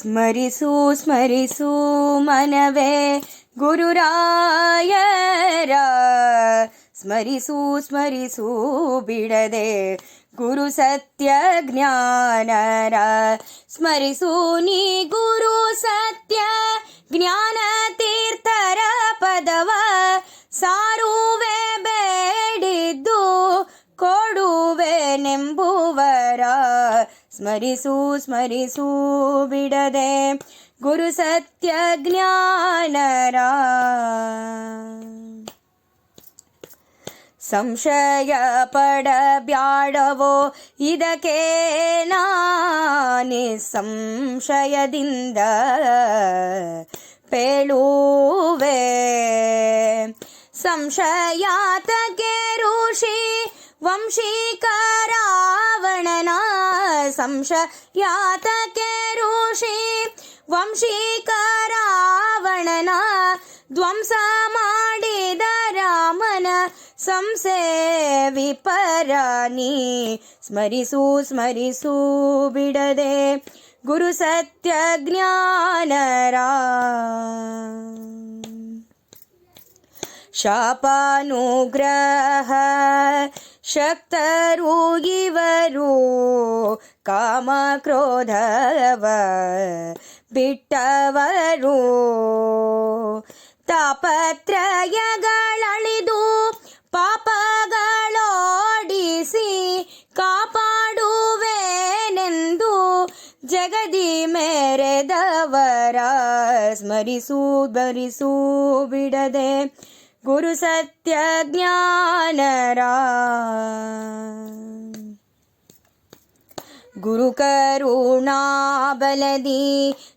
ಸ್ಮರಿಸು ಸ್ಮರಿಸು ಮನವೇ ಗುರುರಾಯರ. ಸ್ಮರಿಸು ಸ್ಮರಿಸು ಬಿಡದೆ ಗುರು ಸತ್ಯ ಜ್ಞಾನರ ಸ್ಮರಿಸು ನೀ ಗುರು ಸತ್ಯ ಜ್ಞಾನ ತೀರ್ಥರ ಪದವ. ಸಾರುವೆ ಬೇಡಿದ್ದು ಕೊಡುವೆ ನೆಂಬುವರ ಸ್ಮರಿಸು ಸ್ಮರಿಸು ಬಿಡದೆ. ಗುರು ಸತ್ಯ ಜ್ಞಾನರ ಸಂಶಯ ಪಡಬ್ಯಾಡವೋ, ಇದಕ್ಕೆ ನಾನೇ ಸಂಶಯದಿಂದ ಪೇಳುವೆ. ಸಂಶಯಾತಕ್ಕೆ ಋಷಿ ವಂಶೀಕರಾವಣನ ಸಂಶಯಾತಕ್ಕೆ ಋಷಿ ವಂಶೀಕರಾವಣನ ಧ್ವಂಸ ಮಾಡಿದ ರಾಮನ ಸಂಸೆ ವಿಪರಾನಿ ಸ್ಮರಿಸು ಸ್ಮರಿಸು ಬಿಡದೆ ಗುರು ಸತ್ಯ ಜ್ಞಾನರ ಶಾಪಾನುಗ್ರಹ ಶಕ್ತರು ಇವರು ಕಾಮ ಕ್ರೋಧವ ಬಿಟ್ಟವರು. ತಾಪತ್ರಯಗಳಳಿದು ಪಾಪಗಳೋಡಿಸಿ ಕಾಪಾಡುವೆನೆಂದು ಜಗದಿ ಮೆರೆದವರ ಸ್ಮರಿಸು ಬರಿಸು ಬಿಡದೆ ಗುರು ಸತ್ಯ ಜ್ಞಾನರ ಗುರು ಕರುಣಾ ಬಲದಿ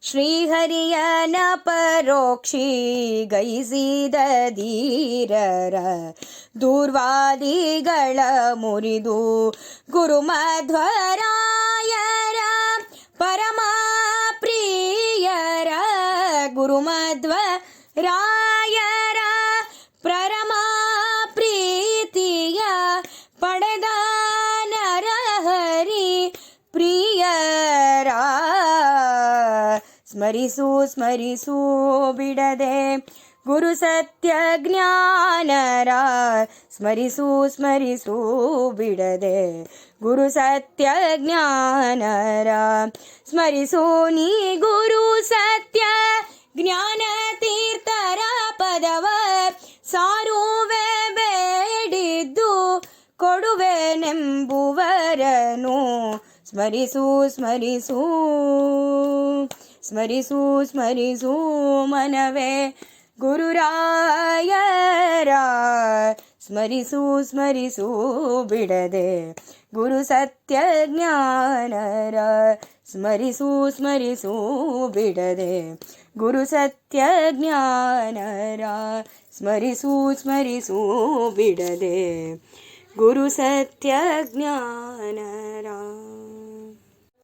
ಶ್ರೀಹರಿಯನ ಪರೋಕ್ಷಿ ಗೈಸಿದ ಧೀರರ ದೂರ್ವಾದಿಗಳ ಮುರಿದು ಗುರು ಮಧ್ವರಾಯರ ಪರಮ ಪ್ರಿಯರ ಗುರು ಸ್ಮರಿಸು ಸ್ಮರಿಸು ಬಿಡದೆ. ಗುರು ಸತ್ಯ ಜ್ಞಾನರ ಸ್ಮರಿಸು ಸ್ಮರಿಸು ಬಿಡದೆ. ಗುರು ಸತ್ಯ ಜ್ಞಾನರ ಸ್ಮರಿಸು ನೀ ಗುರು ಸತ್ಯ ಜ್ಞಾನ ತೀರ್ಥರ ಪದವ. ಸಾರುವೆ ಬೇಡಿದ್ದು ಕೊಡುವೆ ನೆಂಬುವರನು ಸ್ಮರಿಸು ಸ್ಮರಿಸು ಸ್ಮರಿಸು ಸ್ಮರಿಸು ಮನವೇ. ಗುರುರಾಯರ, ಸ್ಮರಿಸು ಸ್ಮರಿಸು ಬಿಡದೆ. ಗುರು ಸತ್ಯ ಜ್ಞಾನರ ಸ್ಮರಿಸು ಸ್ಮರಿಸು ಬಿಡದೆ. ಗುರು ಸತ್ಯ ಜ್ಞಾನರ ಸ್ಮರಿಸು ಸ್ಮರಿಸು ಬಿಡದೆ. ಗುರು ಸತ್ಯ ಜ್ಞಾನರ